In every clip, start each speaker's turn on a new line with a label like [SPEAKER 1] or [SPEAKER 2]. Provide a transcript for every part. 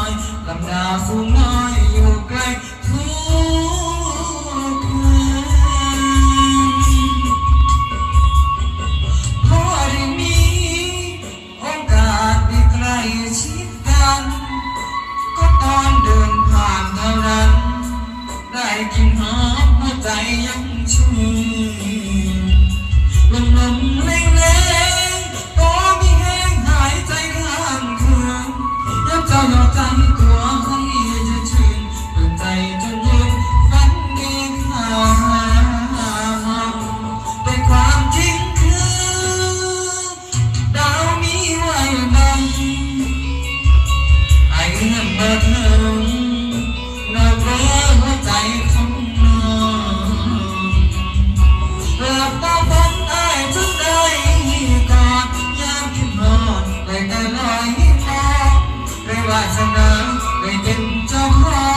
[SPEAKER 1] อยลำดาสูงน้อยอยู่ไกลทุกคนเพราะได้มีโอกาสได้ใกล้ชิดกัน ก็ตอนเดินผ่านเท่านั้น ได้กินหอมหัวใจยังชื่น วาสนาได้เป็นเจ้าขอ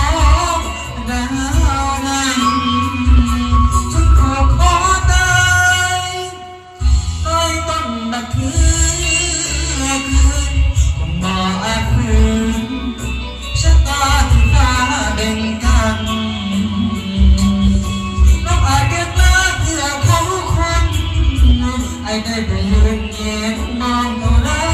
[SPEAKER 1] งดาวนั้นทุกขอขอตายใต้ต้นดักคืนคืนคงบ่อาจคืนชะตาที่ฟ้าเด่นกันน้องอาจเกิดมาเพื่อเขาคนไอ้ได้ไปยืนเย็นมองเขาแล้ว